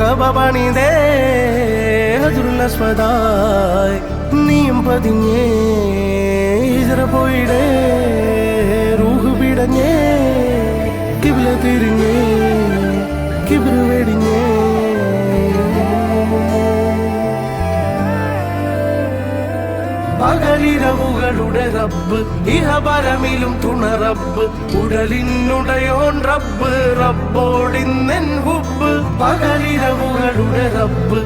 കബ പണിതേ ഹജുറുല്ലസ്വദായ് നീയും പതിഞ്ഞേ പോയിടേ റൂഹ് പിടഞ്ഞേ കിബില തിരിഞ്ഞേ കിബിറ് വെടിഞ്ഞേ. പകലിരവുകളുടെ റബ്ബ് ഇഹപരമിലും തുണറബ്ബ് ഉടലിനുടയോൻ റബ്ബ് റബ്ബോടിന്നെൻ ഹുബ് പകലിരവുകളുടെ റബ്ബ്